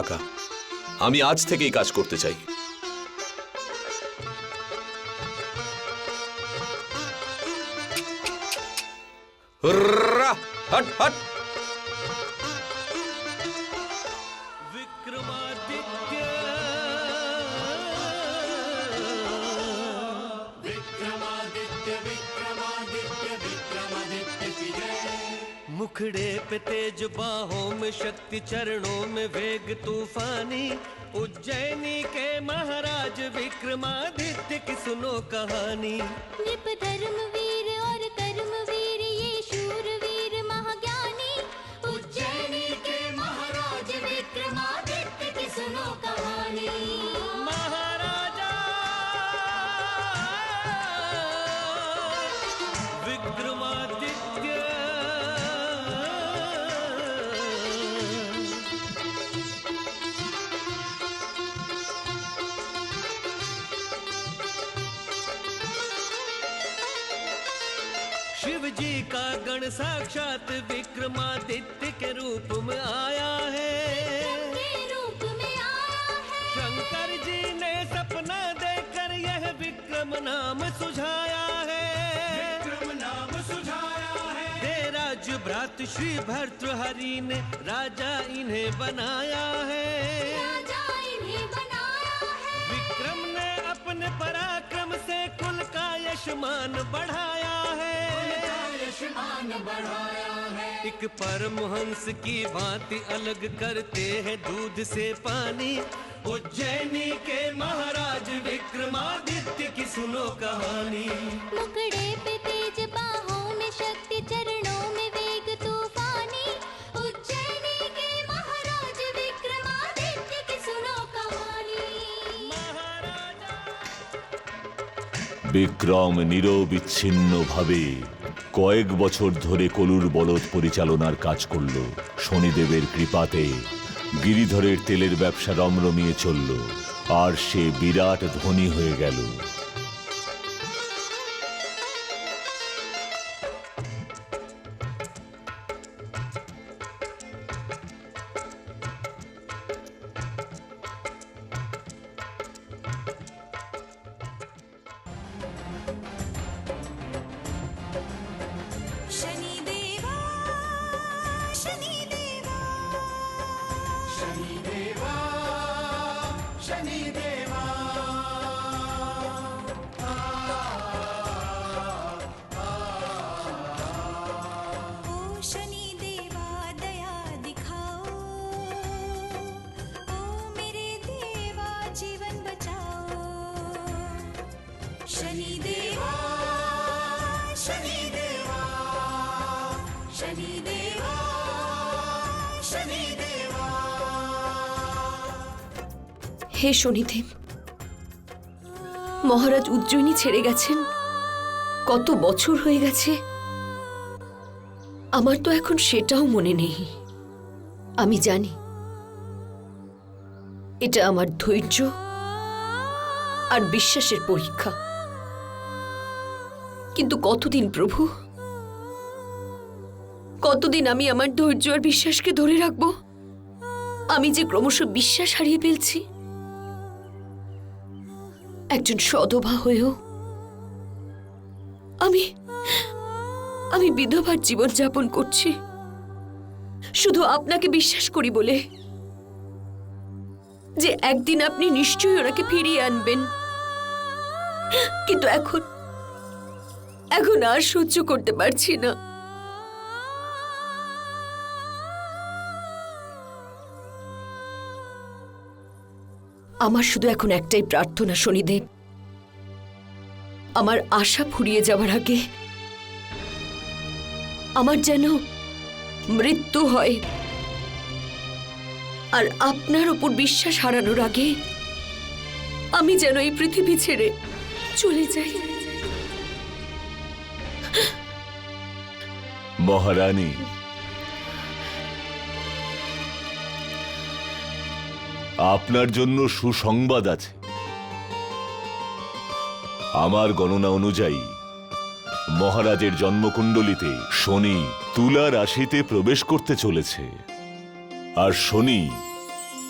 কাকা আমি আজ থেকেই কাজ করতে চাই রা, হট হট मुखड़े पे तेज बाहों में शक्ति चरणों में वेग तूफानी उज्जैनी के महाराज विक्रमादित्य की सुनो कहानी। धर्म वीर शिव जी का गण साक्षात विक्रमादित्य के रूप में आया है। के रूप में आया है। शंकर जी ने सपना देकर यह विक्रम नाम सुझाया है। विक्रम नाम सुझाया है। देराज भ्रात श्री भर्तृहरि ने राजा इन्हें बनाया है। राजा इन्हें बनाया है। विक्रम ने अपने पराक्रम से कुल का यशमान बढ़ाया है यशमान बढ़ाया है एक परमहंस की भांति अलग करते हैं दूध से पानी उज्जैनी के महाराज विक्रमादित्य की सुनो कहानी मुखड़े पे तेज बाहों में शक्ति चरणों में वेग तूफानी उज्जैनी के महाराज विक्रमादित्य की सुनो कहानी বিক্রম নিরবিচ্ছিন্নভাবে কয়েক বছর ধরে কলুর বলদ পরিচালনার কাজ করল। শনিদেবের কৃপাতে গিরিধরের তেলের ব্যবসা রমরমিয়ে চলল। আর সে বিরাট ধনী হয়ে গেল। शनिदेवा शनिदेवा হে শনিদেব মহারাজ উজ্জয়িনী ছেড়ে গেছেন কত বছর হয়ে গেছে আমার তো এখন সেটাও মনে নেই আমি জানি এটা আমার ধৈর্য আর বিশ্বাসের পরীক্ষা কিন্তু কতদিন প্রভু কতদিন আমি আমার ধৈর্য আর বিশ্বাসকে ধরে রাখব? আমি যে ক্রমশ বিশ্বাস হারিয়ে ফেলছি। একজন সদভা হয়েও আমি আমি বিধবার জীবন যাপন করছি। শুধু আপনাকে বিশ্বাস করি বলে যে একদিন আপনি নিশ্চয়ই ওনাকে ফিরিয়ে আনবেন। কিন্তু এখন এখন আর সহ্য করতে পারছি না। আমার শুধু এখন একটাই প্রার্থনা, শনিদেব। আমার আশা ফুরিয়ে যাওয়ার আগে আমার যেন মৃত্যু হয়। আর আপনার ওপর বিশ্বাস হারানোর আগে আমি যেন এই পৃথিবী ছেড়ে চলে যাই। মহারানী আপনার জন্য সুসংবাদ আছে। আমার গণনা অনুযায়ী, মহারাজের জন্মকুণ্ডলিতে শনি তুলা রাশিতে প্রবেশ করতে চলেছে। আর শনি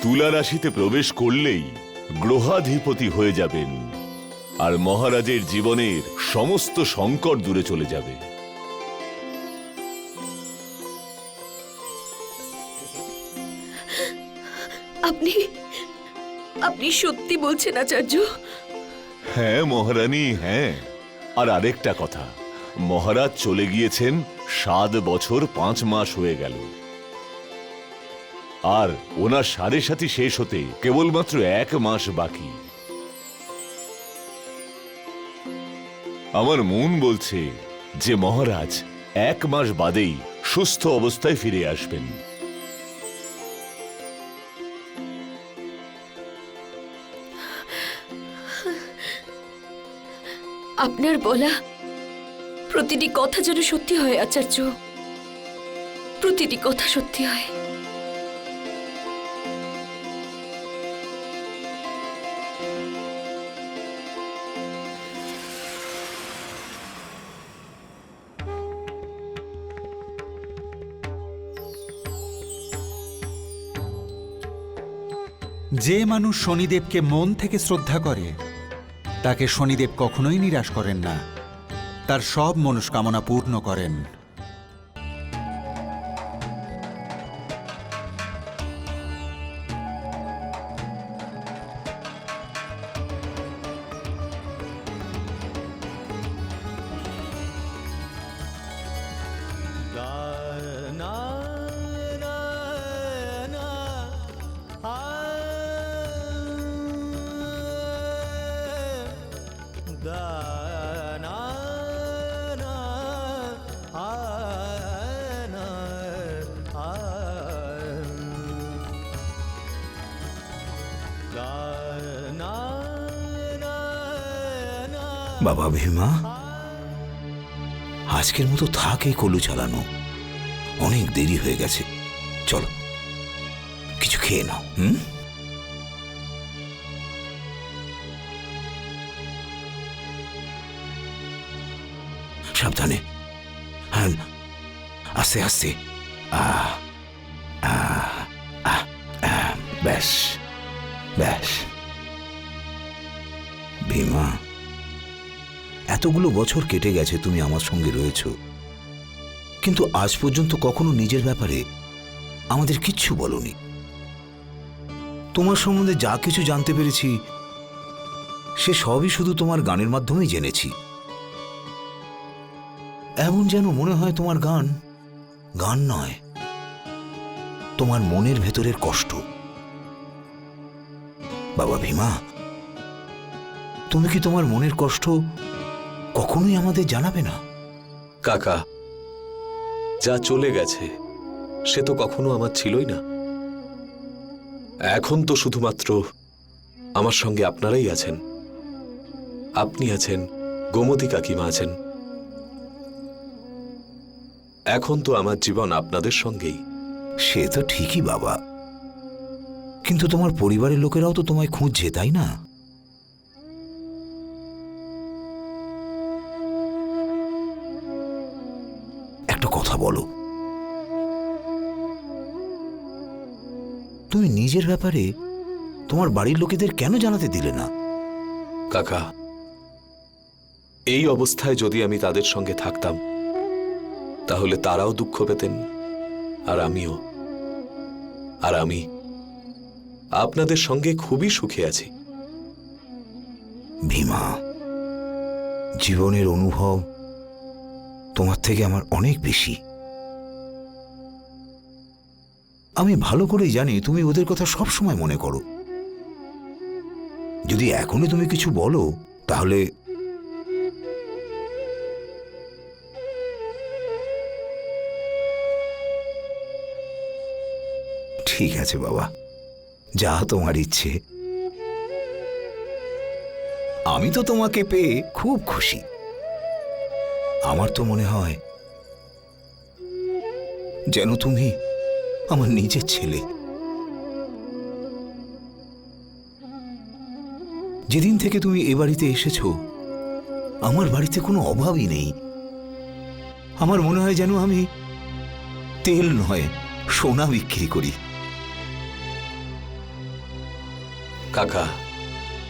তুলা রাশিতে প্রবেশ করলেই গ্রহাধিপতি হয়ে যাবেন। আর মহারাজের জীবনের সমস্ত সংকট দূরে চলে যাবে। আপনি আপনি সত্যি বলছেন আচার্য? হ্যাঁ মহারানী হ্যাঁ। আর আরেকটা কথা, মহারাজ চলে গিয়েছেন সাত বছর পাঁচ মাস হয়ে গেল। আর ওনার সাড়ে সাথী শেষ হতে কেবলমাত্র এক মাস বাকি। আমার মন বলছে যে মহারাজ এক মাস বাদেই সুস্থ অবস্থায় ফিরে আসবেন। আপনার বলা প্রতিটি কথা যেন সত্যি হয়, আচার্য। প্রতিটি কথা সত্যি হয়। যে মানুষ শনিদেবকে মন থেকে শ্রদ্ধা করে তাকে শনিদেব কখনোই নিরাশ করেন না। তার সব মনস্কামনা পূর্ণ করেন। বাবা ভীমা আজকের মতো থাক কলু চালানো। অনেক দেরি হয়ে গেছে। চলো কিছু খেয়ে নাও হুম? সাবধানে। হ্যাঁ আস্তে আস্তে। আহ, ব্যাস ব্যাস। ভীমা এতগুলো বছর কেটে গেছে তুমি আমার সঙ্গে রয়েছ। কিন্তু আজ পর্যন্ত কখনো নিজের ব্যাপারে আমাদের কিচ্ছু বলনি। তোমার সম্বন্ধে যা কিছু জানতে পেরেছি, সে সবই শুধু তোমার গানের মাধ্যমেই জেনেছি। এমন যেন মনে হয় তোমার গান গান নয়, তোমার মনের ভেতরের কষ্ট। বাবা ভীমা, তুমি কি তোমার মনের কষ্ট কখনোই আমাদের জানাবে না। কাকা যা চলে গেছে সে তো কখনো আমার ছিলই না। এখন তো শুধুমাত্র আমার সঙ্গে আপনারাই আছেন। আপনি আছেন গোমতী কাকিমা আছেন। এখন তো আমার জীবন আপনাদের সঙ্গেই। সে তো ঠিকই বাবা। কিন্তু তোমার পরিবারের লোকেরাও তো তোমায় খুঁজছে তাই না? তুমি নিজের ব্যাপারে তোমার বাড়ির লোকেদের কেন জানাতে দিলে না? কাকা এই অবস্থায় যদি আমি তাদের সঙ্গে থাকতাম তাহলে তারাও দুঃখ পেতেন আর আমিও। আর আমি আপনাদের সঙ্গে খুবই সুখে আছি। ভীমা জীবনের অনুভব তোমার থেকে আমার অনেক বেশি। আমি ভালো করেই জানি তুমি ওদের কথা সব সময় মনে করো। যদি এখনই তুমি কিছু বলো, তাহলে ঠিক আছে বাবা, যা তোমার ইচ্ছে। আমি তো তোমাকে পেয়ে খুব খুশি। আমার তো মনে হয় যেন তুমি আমার নিজের ছেলে। যেদিন থেকে তুমি এ বাড়িতে এসেছ আমার বাড়িতে কোনো অভাবই নেই। আমার মনে হয় যেন আমি তেল নয় সোনা বিক্রি করি। কাকা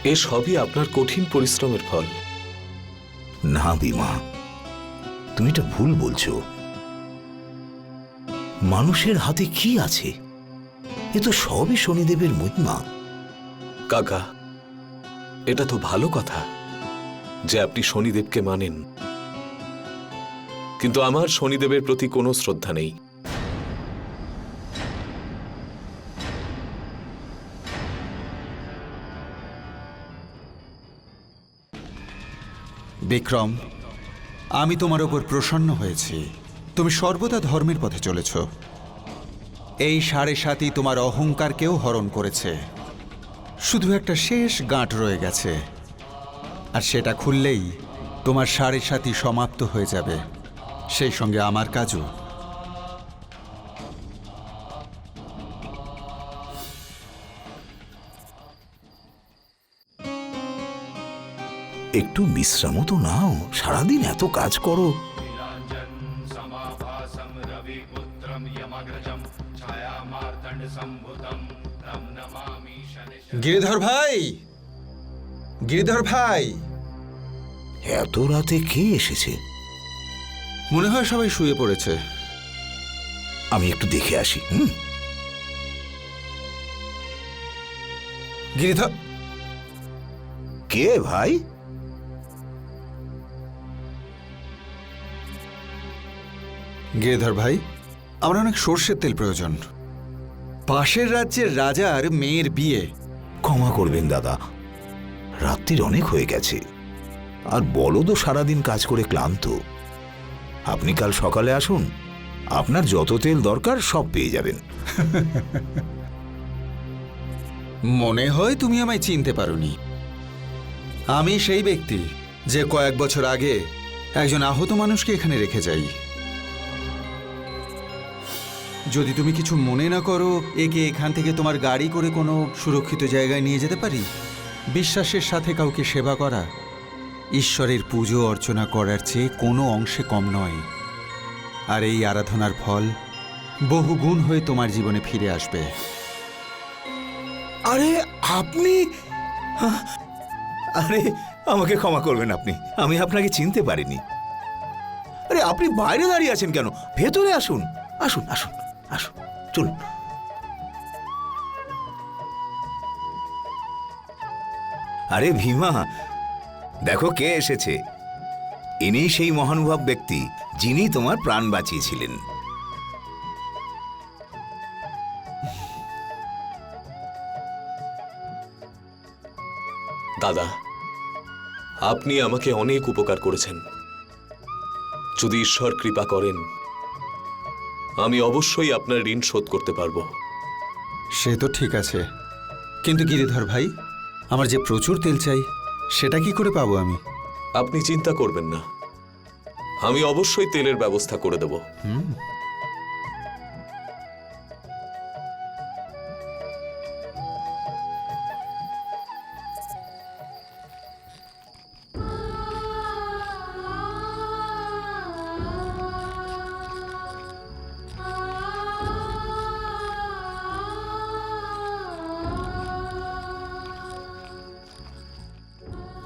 এ সবই আপনার কঠিন পরিশ্রমের ফল। না বিমা তুমি এটা ভুল বলছো। মানুষের হাতে কি আছে? এ তো সবই শনিদেবের মহিমা। কাকা এটা তো ভালো কথা যে আপনি শনিদেবকে মানেন। কিন্তু আমার শনিদেবের প্রতি কোনো শ্রদ্ধা নেই। বিক্রম আমি তোমার ওপর প্রসন্ন হয়েছি। তুমি সর্বদা ধর্মের পথে চলেছ। এই সাড়ে সাতই তোমার অহংকারকেও হরণ করেছে। শুধু একটা শেষ গাঁট রয়ে গেছে। আর সেটা খুললেই তোমার সাড়ে সাতই সমাপ্ত হয়ে যাবে। সেই সঙ্গে আমার কাজও। একটু বিশ্রামও তো নাও। সারাদিন এত কাজ করো। গিরিধর ভাই গিরিধর ভাই এত রাতে কে এসেছে? মনে হয় সবাই শুয়ে পড়েছে। আমি একটু দেখে আসি হুম? গিরিধর কে ভাই? গিরিধর ভাই আমার অনেক সর্ষের তেল প্রয়োজন। পাশের রাজ্যের রাজার মেয়ের বিয়ে। ক্ষমা করবেন দাদা। রাত্রির অনেক হয়ে গেছে। আর বলদও সারাদিন কাজ করে ক্লান্ত। আপনি কাল সকালে আসুন। আপনার যত তেল দরকার সব পেয়ে যাবেন। মনে হয় তুমি আমায় চিনতে পারোনি। আমি সেই ব্যক্তি যে কয়েক বছর আগে একজন আহত মানুষকে এখানে রেখে যাই। যদি তুমি কিছু মনে না করো, একে এখান থেকে তোমার গাড়ি করে কোনো সুরক্ষিত জায়গায় নিয়ে যেতে পারি? বিশ্বাসের সাথে কাউকে সেবা করা, ঈশ্বরের পুজো অর্চনা করার চেয়ে কোনো অংশে কম নয়। আর এই আরাধনার ফল বহু গুণ হয়ে তোমার জীবনে ফিরে আসবে। আরে, আপনি? আরে, আমাকে ক্ষমা করবেন আপনি। আমি আপনাকে চিনতে পারিনি। আরে, আপনি বাইরে দাঁড়িয়ে আছেন কেন? ভেতরে আসুন। আসুন আসুন। আসুন চলুন। আরে ভীমা দেখো কে এসেছে। ইনি সেই মহানুভব ব্যক্তি যিনি তোমার প্রাণ বাঁচিয়েছিলেন। দাদা আপনি আমাকে অনেক উপকার করেছেন। যদি ঈশ্বর কৃপা করেন আমি অবশ্যই আপনার ঋণ শোধ করতে পারব। সে তো ঠিক আছে। কিন্তু গিরিধর ভাই আমার যে প্রচুর তেল চাই সেটা কি করে পাবো আমি? আপনি চিন্তা করবেন না। আমি অবশ্যই তেলের ব্যবস্থা করে দেব।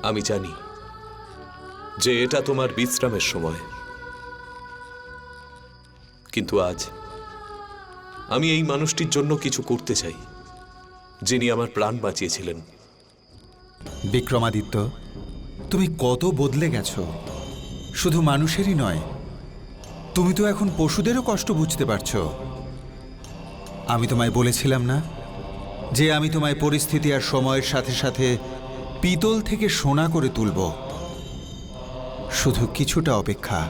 আমি জানি যে এটা তোমার বিশ্রামের সময়। কিন্তু আজ আমি এই মানুষটির জন্য কিছু করতে চাই, যিনি আমার প্রাণ বাঁচিয়েছিলেন। বিক্রমাদিত্য, তুমি কত বদলে গেছো? শুধু মানুষেরই নয়, তুমি তো এখন পশুদেরও কষ্ট বুঝতে পারছ। আমি তোমায় বলেছিলাম না যে আমি তোমায় পরিস্থিতি আর সময়ের সাথে সাথে পিতল থেকে সোনা করে তুলব। শুধু কিছুটা অপেক্ষা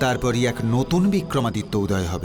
তারপরই এক নতুন বিক্রমাদিত্য উদয় হবে।